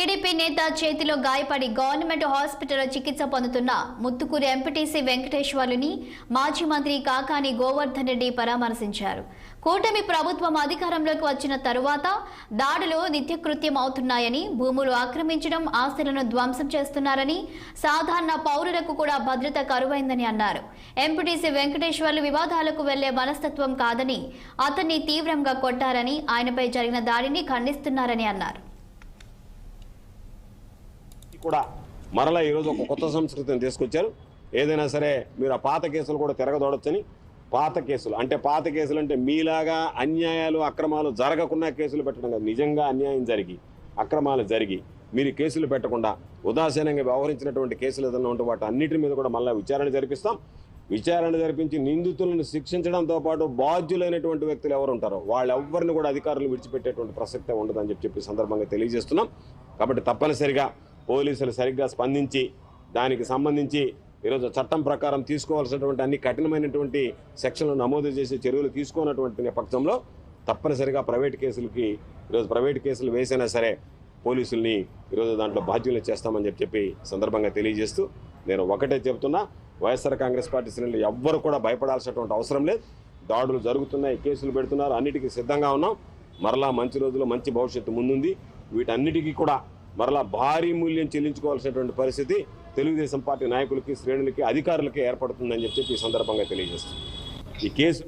TDP నేత చేతిలో గాయపడి గవర్నమెంట్ హాస్పిటల్లో చికిత్స పొందుతున్న ముత్తుకూరు ఎంపీటీసీ వెంకటేశ్వర్లుని మాజీ మంత్రి కాకాని గోవర్ధన్ రెడ్డి పరామర్శించారు. కూటమి ప్రభుత్వం అధికారంలోకి వచ్చిన తరువాత దాడులు నిత్యకృత్యం అవుతున్నాయని భూములు ఆక్రమించడం ఆస్తులను ధ్వంసం చేస్తున్నారని సాధారణ పౌరులకు కూడా భద్రత కరువైందని అన్నారు. ఎంపీటీసీ వెంకటేశ్వర్లు వివాదాలకు వెళ్ళే మనస్తత్వం కాదని అతన్ని తీవ్రంగా కొట్టారని ఆయనపై జరిగిన దాడిని ఖండిస్తున్నారని అన్నారు. కూడా మరలా ఈరోజు ఒక కొత్త సంస్కృతిని తీసుకొచ్చారు. ఏదైనా సరే మీరు ఆ పాత కేసులు కూడా తిరగదోడొచ్చని పాత కేసులు. అంటే పాత కేసులు అంటే మీలాగా అన్యాయాలు అక్రమాలు జరగకుండా కేసులు పెట్టడం కాదు. నిజంగా అన్యాయం జరిగి అక్రమాలు జరిగి మీరు కేసులు పెట్టకుండా ఉదాసీనంగా వ్యవహరించినటువంటి కేసులు ఏదైనా ఉంటే వాటి అన్నిటి మీద కూడా మళ్ళీ విచారణ జరిపిస్తాం. విచారణ జరిపించి నిందితులను శిక్షించడంతో పాటు బాధ్యులైనటువంటి వ్యక్తులు ఎవరు ఉంటారో వాళ్ళెవ్వరిని కూడా అధికారులు విడిచిపెట్టేటువంటి ప్రసక్తే ఉండదని చెప్పి చెప్పి సందర్భంగా తెలియజేస్తున్నాం. కాబట్టి తప్పనిసరిగా పోలీసులు సరిగ్గా స్పందించి దానికి సంబంధించి ఈరోజు చట్టం ప్రకారం తీసుకోవాల్సినటువంటి అన్ని కఠినమైనటువంటి సెక్షన్లు నమోదు చేసి చర్యలు తీసుకున్నటువంటి నేపథ్యంలో తప్పనిసరిగా ప్రైవేట్ కేసులకి ఈరోజు ప్రైవేట్ కేసులు వేసైనా సరే పోలీసుల్ని ఈరోజు దాంట్లో బాధ్యులు చేస్తామని చెప్పి చెప్పి సందర్భంగా తెలియజేస్తూ నేను ఒకటే చెప్తున్నా వైఎస్ఆర్ కాంగ్రెస్ పార్టీ శ్రేణులు ఎవ్వరు కూడా భయపడాల్సినటువంటి అవసరం లేదు. దాడులు జరుగుతున్నాయి కేసులు పెడుతున్నారు అన్నిటికీ సిద్ధంగా ఉన్నాం. మరలా మంచి రోజుల్లో మంచి భవిష్యత్తు ముందుంది. వీటన్నిటికీ కూడా మరలా భారీ మూల్యం చెల్లించుకోవాల్సినటువంటి పరిస్థితి తెలుగుదేశం పార్టీ నాయకులకి శ్రేణులకి అధికారులకి ఏర్పడుతుందని చెప్పి ఈ సందర్భంగా తెలియజేస్తుంది ఈ కేసు